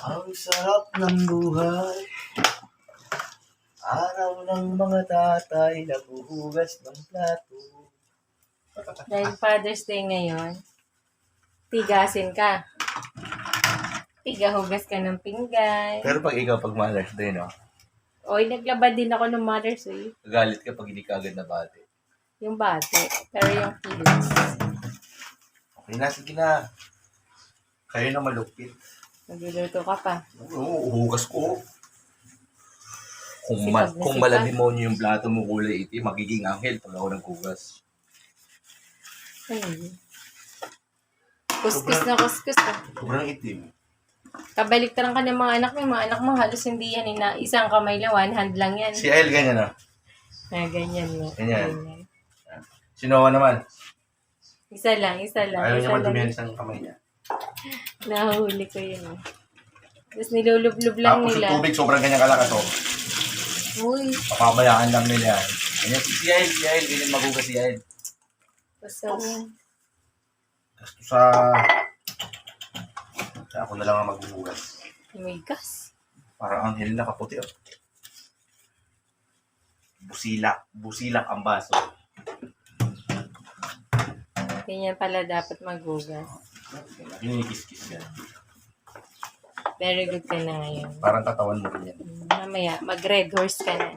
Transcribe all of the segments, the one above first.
Ang sarap ng buhay. Araw ng mga tatay naghuhugas ng plato. Dahil Father's Day ngayon, tigasin ka. Tigahugas ka ng pinggan. Pero pag ikaw pag Mother's Day, no? Oy, naglabad din ako ng Mother's Day. Galit ka pag hindi ka agad nabati. Yung bate. Pero yung kilos. Okay na, sige na. Kayo na malupit. Nagluluto ka pa. Oo, uhugas ko. Kung, ma- na kung sipag. malademonyo yung plato mo kulay itim, magiging anghel pag ako naghugas. Ano yun? Kuskus na kuskus ka. Sobrang itim. Kabaliktaran ka ng mga anak mo. Yung mga anak mo halos hindi yan. eh, Na isang kamay lang, one hand lang yan. Si El ganyan ah. Na ganyan mo. Ganyan. Si Noah naman. Isa lang, isa lang. Ayaw niya isa madumihan lang. sa kamay niya. Nahuli ko yun. eh. Tapos nilulublub lang Tapos nila. yung tubig sobrang ganyan kalakas oh. Uy, Papabayaan lang nila yan. Ganyan si Yael, si Yael, ganyan magugas si Yael. basta yan. Gasto sa... Kaya ako na lang ang maghuhugas. May gas. Para ang na kaputi oh. Busilak. Busilak ang baso. Ganyan pala dapat maghugas. Hinikis-kis yan. Very good ka na ngayon. Parang katawan mo rin yan. Mamaya, mag-red horse ka na.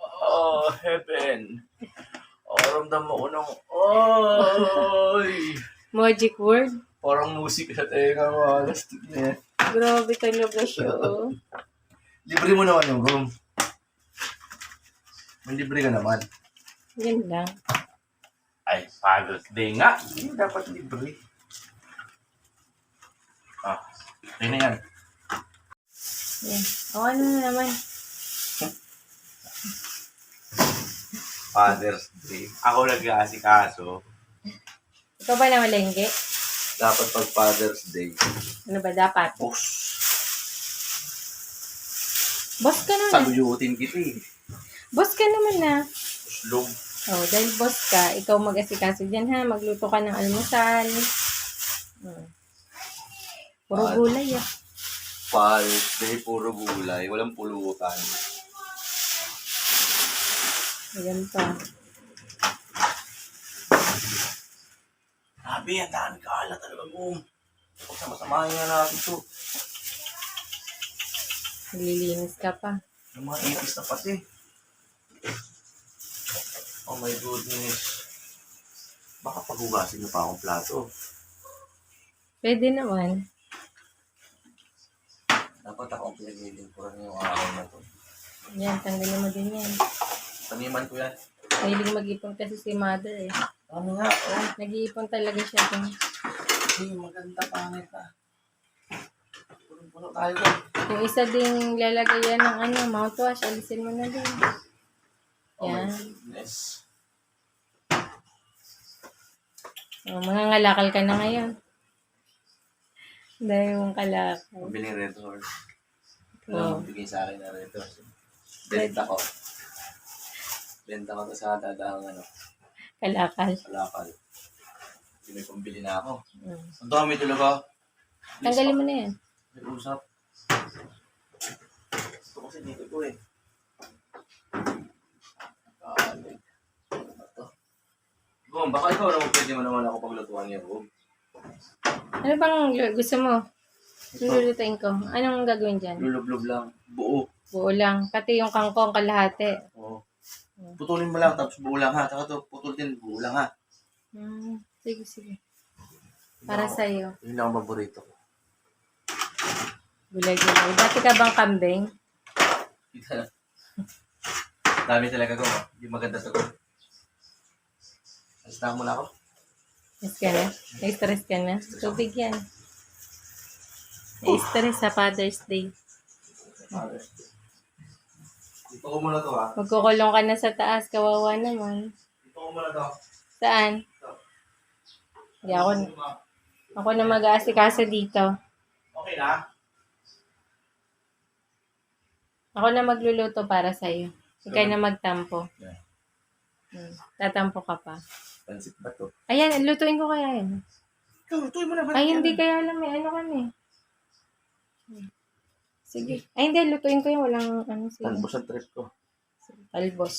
Oh, heaven. Oh, ramdam mo ko ng... Oy! Magic word? Parang musik sa tenga mo. Lastig na yan. Grabe ka na ba siya, oh? Libre mo naman yung room. May libre ka naman. Yan lang. Ay, Father's Day nga. Hindi dapat libre. Ah, okay na yan. Yan. O, ano na naman? Father's Day. Ako nag-aasikaso. Ikaw ba na malengge? Dapat pag Father's Day. Ano ba dapat? Boss, Boss ka naman. saluyutin kita eh. Boss ka naman na. Slog. Oh, dahil boss ka, ikaw mag-asikaso dyan ha. Magluto ka ng almusal. Hmm. Puro Ah. gulay ah. Father's Day, puro gulay. Walang pulutan. Ayan pa. Sabi, ang dami kaala talaga, Gum. Sama-samahin nga natin to. Naglilinis ka pa. Yung mga ipis na pati. Oh my goodness. Baka paghugasin niyo pa akong plato. Pwede naman. Dapat akong pinaglilingkuran yung araw na to. Yan, tanggalin mo din yan. Taniman ko yan. Mahilig mag-ipon kasi si mother eh. Ano nga, oh. Nag-iipon talaga siya dun. Hey, maganda pangit na. Puno-puno tayo ko. Yung isa ding lalagay yan ng ano, mouthwash, alisin mo na din. Oh my Yan. goodness. Oh, mga ngalakal ka na ngayon. Dahil mong kalakal. Mabiling red horse. Oo. Wala magbigay sa akin na red horse. Benta ko. Benta ko to sa dadang ano, Kalakal. kalakal. Hindi may pambili na ako. Mm. Ang dami talaga. Tanggalin mo na yan. May usap. Gusto kasi dito ko eh. Kalig. Ano to? Gum, baka ikaw naman pwede mo naman ako paglutuan niya, Gum. Ano bang gusto mo? Lulutuin ko. Anong gagawin dyan? Lulublob lang. Buo. Buo lang. Pati yung kangkong kalahati. Oo. Putulin mo lang, tapos buo lang ha. Tsaka to, putol din, buo lang ha. Hmm. Sige, sige. Para sa'yo. Yun lang ang paborito ko. Gulay-gulay. Dati ka bang kambing? Kita na. Dami talaga ko. Hindi maganda to ko. Alis na muna ako. Stress ka na? Na-stress ka na? Tubig yan. Na-stress sa Father's Day. Dito ko muna to ha. Magkukulong ka na sa taas. Kawawa naman. Dito ko muna to. Saan? Hindi ako, ako na mag-aasikaso dito. Okay na? Ako na magluluto para sa'yo. Ikaw na magtampo. Yeah. Hmm. Tatampo ka pa. Pansit ba to? Ayan, lutuin ko kaya yan. Ikaw, lutuin mo na ba? Ay, hindi kaya lang may ano kami. Sige. Ay, hindi. Lutuin ko yung walang ano. Sige. Talbos ang trip ko. Talbos.